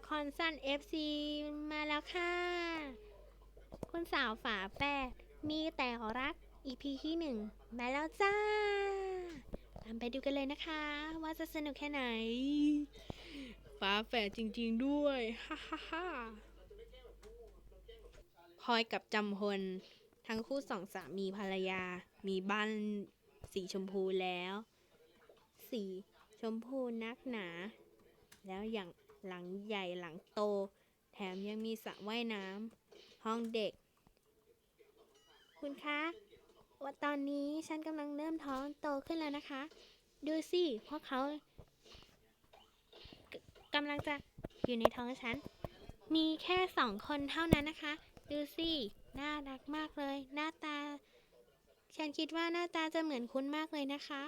ละครสั้น FC มาแล้วค่ะ คุณสาวฝาแฝดมีแต่รัก EP ที่หนึ่งมาแล้วจ้า ตามไปดูกันเลยนะคะ ว่าจะสนุกแค่ไหน ฝาแฝดจริงๆด้วย ฮ่าฮ่าฮ่าพลอยกับจำพล ทั้งคู่สองสามีภรรยา มีบ้านสีชมพูแล้ว สีชมพูนักหนา แล้วอย่าง หลังใหญ่หลังโต แถมยังมีสระว่ายน้ำห้องเด็ก คุณคะว่าตอนนี้ฉันกำลังเริ่มท้องโตขึ้นแล้วนะคะ ดูสิพวกเขากกำลังจะอยู่ในท้องฉัน มีแค่สองคนเท่านั้นนะคะ ดูสิน่ารักมากเลย หน้าตา ฉันคิดว่าหน้าตาจะเหมือนคุณมากเลยนะคะ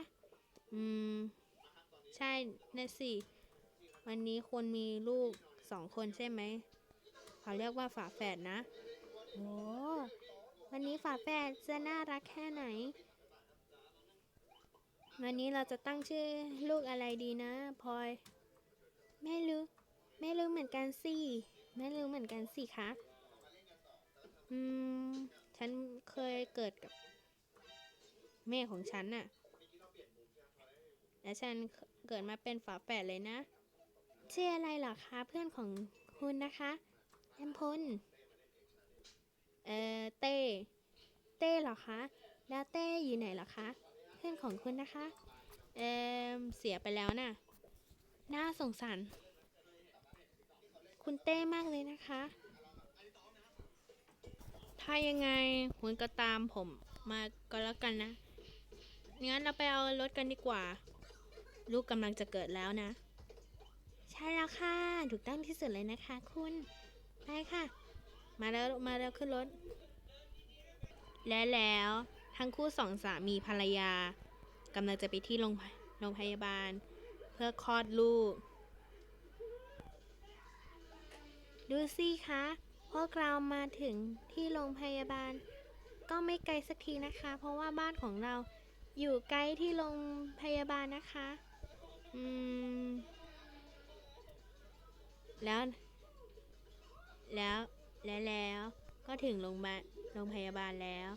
อืม ใช่นะสิ วันนี้คุณมีลูกสองคนใช่ไหมเขาเรียกว่าฝาแฝดนะโอ้วันนี้ฝาแฝดจะน่ารักแค่ไหน วันนี้เราจะตั้งชื่อลูกอะไรดีนะพลอยไม่รู้ไม่รู้เหมือนกันสิไม่รู้เหมือนกันสิคะอืมฉันเคยเกิดกับ แม่ของฉันน่ะและฉันเกิดมาเป็นฝาแฝดเลยนะ ชื่ออะไรเหรอคะเพื่อนของคุณนะคะแอมพลเอ่อเต้เต้เหรอคะแล้วเต้อยู่ไหนเหรอคะเพื่อนของคุณนะคะเอ่อเสียไปแล้วน่ะน่าสงสารคุณเต้มากเลยนะคะ ถ้ายังไงคุณก็ตามผมมาก็แล้วกันนะงั้นเราไปเอารถกันดีกว่า ลูกกำลังจะเกิดแล้วนะ ช่แล้วค่ะ ถูกต้องที่สุดเลยนะคะ คุณ ไปค่ะ มาแล้วมาแล้วขึ้นรถ และแล้วทั้งคู่สองสามีภรรยากำลังจะไปที่โรงพโรงพยาบาล เพื่อคลอดลูก ดูสิคะพวกเรามาถึงที่โรงพยาบาล ก็ไม่ไกลสักทีนะคะ เพราะว่าบ้านของเราอยู่ใกล้ที่โรงพยาบาลนะคะ อืม แล้ว แล้วและแล้วก็ถึงโรงพยาบาลโรงพยาบาลแล้ว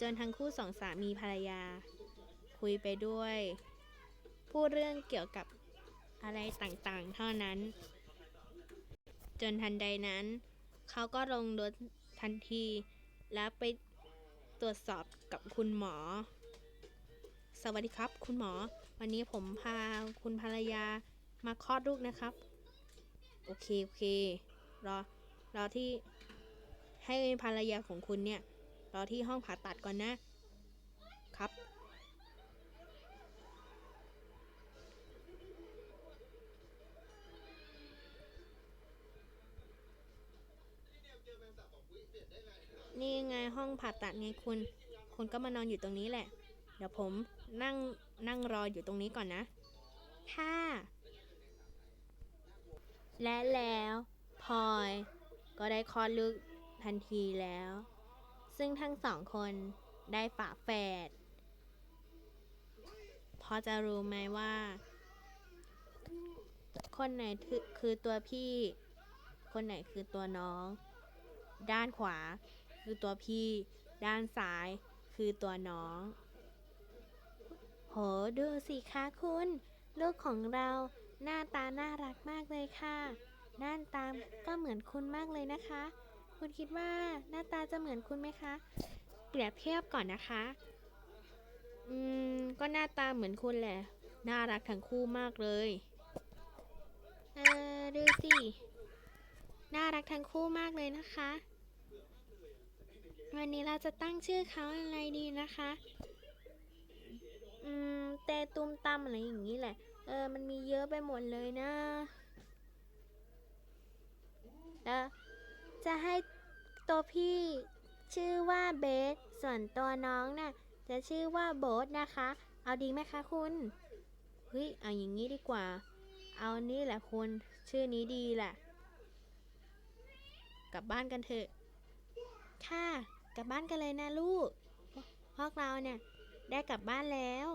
จนทั้งคู่สองสามีภรรยา คุยไปด้วย พูดเรื่องเกี่ยวกับอะไรต่างๆ เท่านั้น จนทันใดนั้น เขาก็ลงรถทันที แล้วไปตรวจสอบกับคุณหมอ สวัสดีครับ คุณหมอ วันนี้ผมพาคุณภรรยามาคลอดลูกนะครับ โอเค โอเค รอ รอที่ให้ภรรยาของคุณเนี่ย รอที่ห้องผ่าตัดก่อนนะ ครับ นี่ไงห้องผ่าตัดไงคุณ คุณก็มานอนอยู่ตรงนี้แหละ เดี๋ยวผมนั่งนั่งรออยู่ตรงนี้ก่อนนะ ค่ะ และแล้วพลอยก็ได้คลอดลูกทันทีแล้ว ซึ่งทั้งสองคนได้ฝาแฝดพอจะรู้ไหมว่า คนไหนคือคือตัวพี่ คนไหนคือตัวน้อง ด้านขวาคือตัวพี่ ด้านซ้ายคือตัวน้อง โหดูสิคะคุณ ลูกของเรา หน้าตาน่ารักมากเลยค่ะหน้าตาก็เหมือนคุณมากเลยนะคะ คุณคิดว่าหน้าตาจะเหมือนคุณไหมคะ เปรียบเทียบก่อนนะคะ อืม ก็หน้าตาเหมือนคุณแหละ น่ารักทั้งคู่มากเลย เออดูสิ น่ารักทั้งคู่มากเลยนะคะ วันนี้เราจะตั้งชื่อเขาอะไรดีนะคะ อืม เตตุมตามอะไรอย่างนี้แหละ เออ มันมีเยอะไปหมดเลยนะ แล้วจะให้ตัวพี่ชื่อว่าเบส ส่วนตัวน้องน่ะจะชื่อว่าโบ๊ทนะคะ เอาดีไหมคะคุณ เฮ้ย เอาอย่างนี้ดีกว่า เอานี่แหละคุณ ชื่อนี้ดีแหละ กลับบ้านกันเถอะ ค่ะ กลับบ้านกันเลยนะลูก พวกเราเนี่ย ได้กลับบ้านแล้ว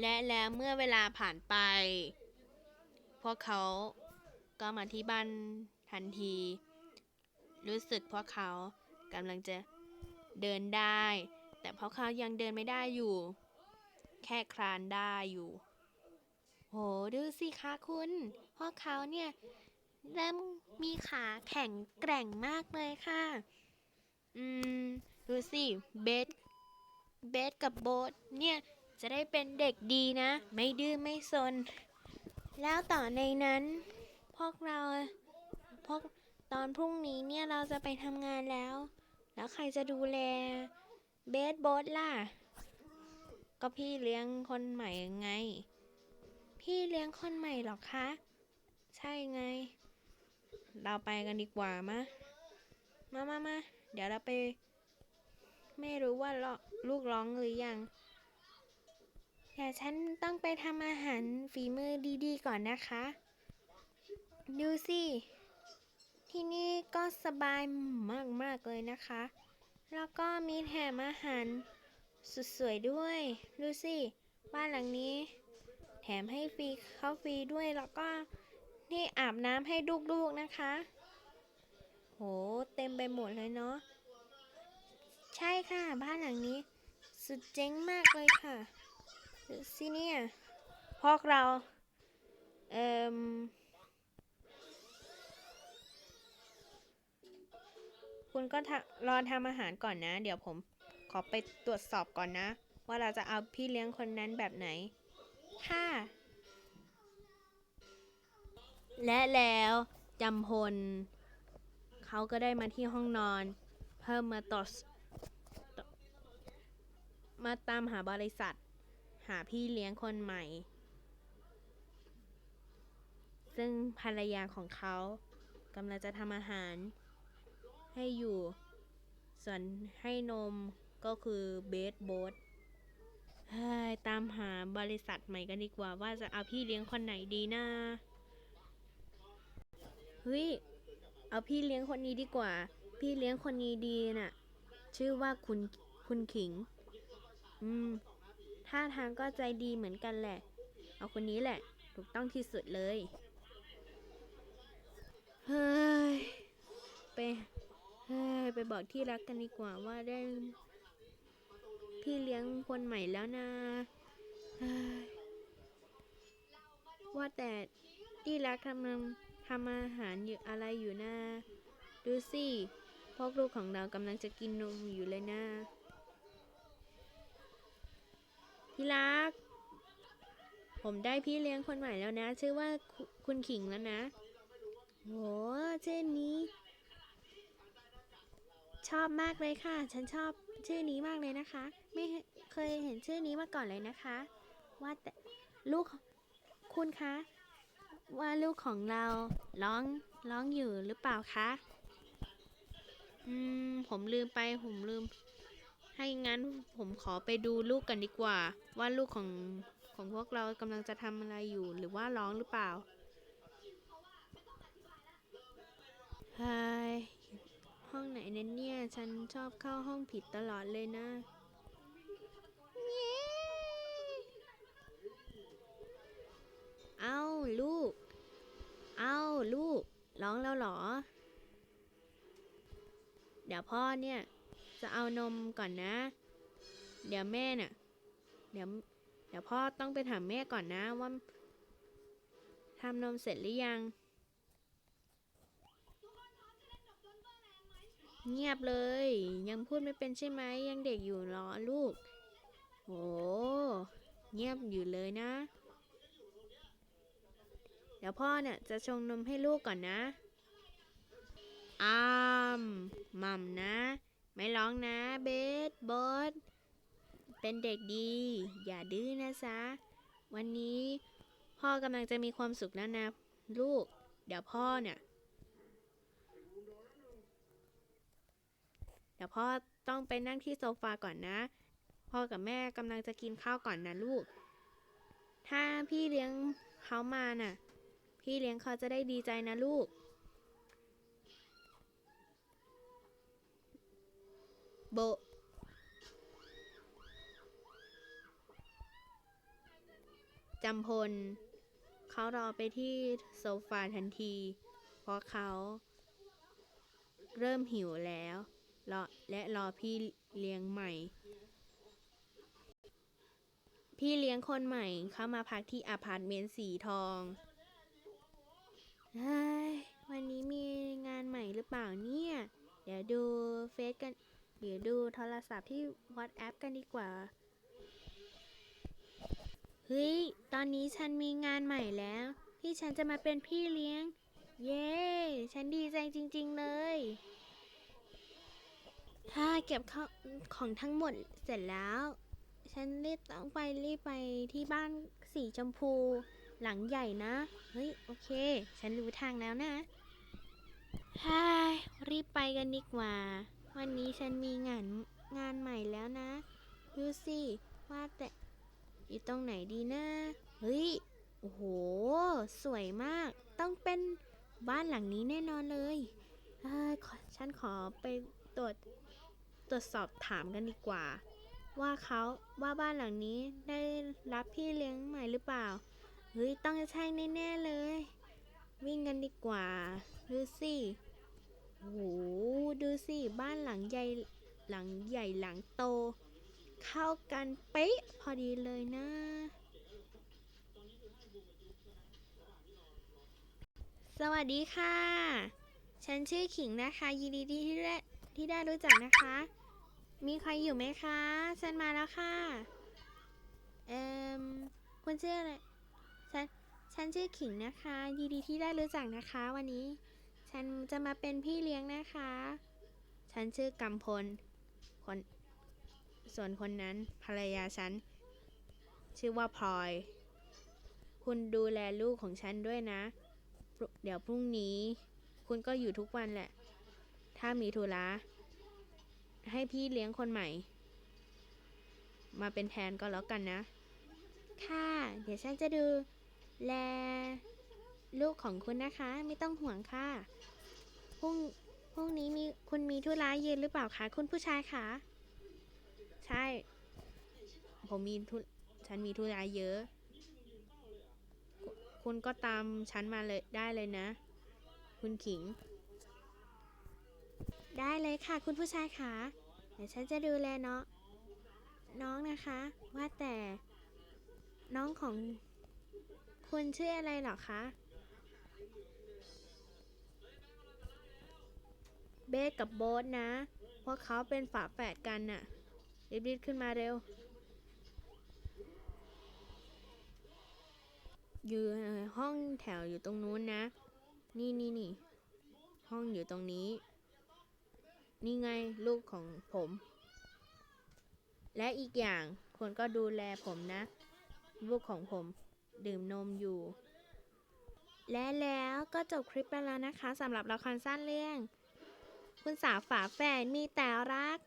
และแล้วเมื่อเวลาผ่านไป พวกเขาก็มาที่บ้านทันที รู้สึกพวกเขากำลังจะเดินได้ แต่พวกเขายังเดินไม่ได้อยู่ แค่คลานได้อยู่โหดูสิคะคุณพวกเขาเนี่ยเริ่มมีขาแข็งแกร่งมากเลยค่ะ อืม ดูสิ เบส เบสกับโบทเนี่ย จะได้เป็นเด็กดีนะ ไม่ดื้อไม่ซน แล้วต่อในนั้น พวกเราพวกตอนพรุ่งนี้เนี่ยเราจะไปทำงานแล้ว แล้วใครจะดูแลเบสโบทล่ะ ก็พี่เลี้ยงคนใหม่ไง พี่เลี้ยงคนใหม่หรอคะ ใช่ไง เราไปกันดีกว่ามะ มามามาเดี๋ยวเราไป ไม่รู้ว่าลลูกร้องหรือยัง แต่ฉันต้องไปทำอาหารฝีมือดีๆก่อนนะคะ ดูสิ ที่นี่ก็สบายมาก ๆ เลยนะคะ แล้วก็มีแถมอาหารสุดสวยด้วย ดูสิ บ้านหลังนี้ แถมให้ฟรีเข้าฟรีด้วยแล้วก็นี่อาบน้ำให้ลูก ๆ นะคะ โห เต็มไปหมดเลยเนาะ ใช่ค่ะ บ้านหลังนี้ สุดเจ๋งมากเลยค่ะ สิเนี่ยพวกเรา เอ่มคุณก็รอทำอาหารก่อนนะ เดี๋ยวผมขอไปตรวจสอบก่อนนะ ว่าเราจะเอาพี่เลี้ยงคนนั้นแบบไหน ค่ะ และแล้วจำพล เขาก็ได้มาที่ห้องนอน เพิ่มมาตรวจมาตามหาบริษัท หาพี่เลี้ยงคนใหม่ ซึ่งภรรยาของเขากำลังจะทำอาหาร ให้อยู่ ส่วนให้นมก็คือเบสโบทเฮ้ยตามหาบริษัทใหม่กันดีกว่าว่าจะเอาพี่เลี้ยงคนไหนดีนะเฮ้ย เอาพี่เลี้ยงคนนี้ดีกว่า พี่เลี้ยงคนนี้ดีน่ะ ชื่อว่าคุณคุณขิง อืม ท่าทางก็ใจดีเหมือนกันแหละ เอาคนนี้แหละ ถูกต้องที่สุดเลย เฮ้ย ไปเฮ้ย ไปบอกที่รักกันดีกว่าว่าได้พี่เลี้ยงคนใหม่แล้วนะเฮ้ยว่าแต่ที่รักทำทำอาหารอยู่อะไรอยู่นะดูสิพวกลูกของเรากำลังจะกินนมอยู่เลยนะ ที่รัก ผมได้พี่เลี้ยงคนใหม่แล้วนะ ชื่อว่าคุคุณขิงแล้วนะโหชื่อนี้ ชอบมากเลยค่ะ ฉันชอบชื่อนี้มากเลยนะคะ ไม่เคยเห็นชื่อนี้มาก่อนเลยนะคะ ว่าแต่ลูกคุณคะ ว่าลูกของเราร้องร้องอยู่หรือเปล่าคะ อืม ผมลืมไป ผมลืม ให้งั้นผมขอไปดูลูกกันดีกว่า ว่าลูกของของพวกเรากำลังจะทำอะไรอยู่หรือว่าร้องหรือเปล่าไฮห้องไหนนั้นเนี่ย ฉันชอบเข้าห้องผิดตลอดเลยนะเอาลูก เอาลูก ร้องแล้วหรอ เดี๋ยวพ่อเนี่ย จะเอานมก่อนนะ เดี๋ยวแม่น่ะ เดี๋ยว เดี๋ยวพ่อต้องไปถามแม่ก่อนนะว่าทำนมเสร็จหรือยัง เงียบเลย ยังพูดไม่เป็นใช่ไหมยังเด็กอยู่หรอลูก โอ้เงียบอยู่เลยนะ เดี๋ยวพ่อเนี่ยจะชงนมให้ลูกก่อนนะ อ้ามหม่ำนะ ไม่ร้องนะเบสบอสเป็นเด็กดี อย่าดื้อนะจ๊ะวันนี้พ่อกำลังจะมีความสุขแล้วนะ ลูก เดี๋ยวพ่อเนี่ย เดี๋ยวพ่อต้องไปนั่งที่โซฟาก่อนนะ พ่อกับแม่กำลังจะกินข้าวก่อนนะลูก ถ้าพี่เลี้ยงเขามาน่ะ พี่เลี้ยงเขาจะได้ดีใจนะลูก โบจำพล เขารอไปที่โซฟาทันที เพราะเขาเริ่มหิวแล้วรอและรอพี่เลี้ยงใหม่ พี่เลี้ยงคนใหม่เข้ามาพักที่อพาร์ตเมนต์สีทองวันนี้มีงานใหม่หรือเปล่าเนี่ย เดี๋ยวดูเฟซกัน เดี๋ยวดูโทรศัพท์ที่ WhatsApp กันดีกว่า เฮ้ย ตอนนี้ฉันมีงานใหม่แล้ว ที่ฉันจะมาเป็นพี่เลี้ยง เย้ ฉันดีใจจริง ๆ เลย ถ้าเก็บขของทั้งหมดเสร็จแล้ว ฉันรีบต้องไปรีบไปที่บ้านสีชมพู หลังใหญ่นะ เฮ้ย โอเค ฉันรู้ทางแล้วนะฮ่ารีบไปกันดีกว่า วันนี้ฉันมีงานงานใหม่แล้วนะดูสิว่าแต่อยู่ตรงไหนดีนะเฮ้ย โอ้โห สวยมาก ต้องเป็นบ้านหลังนี้แน่นอนเลยเอ้ยขอฉันขอไปตรวจตรวจสอบถามกันดีกว่า ว่าเขาว่าบ้านหลังนี้ได้รับพี่เลี้ยงใหม่หรือเปล่า เฮ้ย ต้องจะใช่แน่ๆเลย วิ่งกันดีกว่าดูสิ โหดูสิ บ้านหลังใหญ่หลังใหญ่หลังโต เข้ากันเป๊ะพอดีเลยนะ สวัสดีค่ะ ฉันชื่อขิงนะคะ ยินดีที่ได้ที่ได้รู้จักนะคะ มีใครอยู่ไหมคะ ฉันมาแล้วค่ะ เอ่มคุณชื่ออะไรฉันฉันชื่อขิงนะคะ ยินดีที่ได้รู้จักนะคะวันนี้ ฉันจะมาเป็นพี่เลี้ยงนะคะ ฉันชื่อกำพล คน ส่วนคนนั้นภรรยาฉัน ชื่อว่าพลอย คุณดูแลลูกของฉันด้วยนะ เดี๋ยวพรุ่งนี้ คุณก็อยู่ทุกวันแหละ ถ้ามีธุระ ให้พี่เลี้ยงคนใหม่ มาเป็นแทนก็แล้วกันนะ ค่ะ เดี๋ยวฉันจะดู แลลูกของคุณนะคะ ไม่ต้องห่วงค่ะ พรุ่งพรุ่งนี้มีคุณมีธุระเย็นหรือเปล่าคะคุณผู้ชายคะใช่ ผมมีธุฉันมีธุระเยอะ คุณก็ตามฉันมาเลยได้เลยนะ คุณขิง ได้เลยค่ะ คุณผู้ชายคะเดี๋ยวฉันจะดูแลน้องน้องนะคะ ว่าแต่ น้องของคุณชื่ออะไรหรอคะ เบสกับโบ๊ทนะ เพราะเขาเป็นฝาแฝดกันน่ะ รีบๆขึ้นมาเร็ว อยู่ห้องแถวอยู่ตรงนู้นนะ นี่นี่นี่ ห้องอยู่ตรงนี้ นี่ไงลูกของผม และอีกอย่างควรก็ดูแลผมนะ ลูกของผมดื่มนมอยู่ และแล้วก็จบคลิปไปแล้วนะคะสำหรับละครสั้นเรื่อง คุณสาวฝาแฝดมีแต่รัก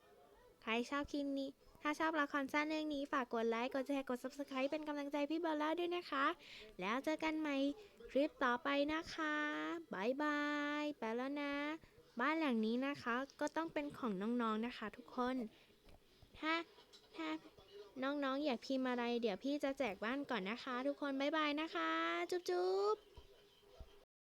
ใครชอบคลิปนี้ ถ้าชอบละครสั้นเรื่องนี้ฝากกดไลค์ กดแชร์ กด subscribe เป็นกำลังใจพี่เบลล่าด้วยนะคะ แล้วเจอกันใหม่คลิปต่อไปนะคะบายบายไปแล้วนะ บ้านหลังนี้นะคะก็ต้องเป็นของน้องๆนะคะ ทุกคน ถ้าถ้าน้องๆ อยากพิมพ์อะไร เดี๋ยวพี่จะแจกบ้านก่อนนะคะ ทุกคนบายบายนะคะ จุ๊บๆ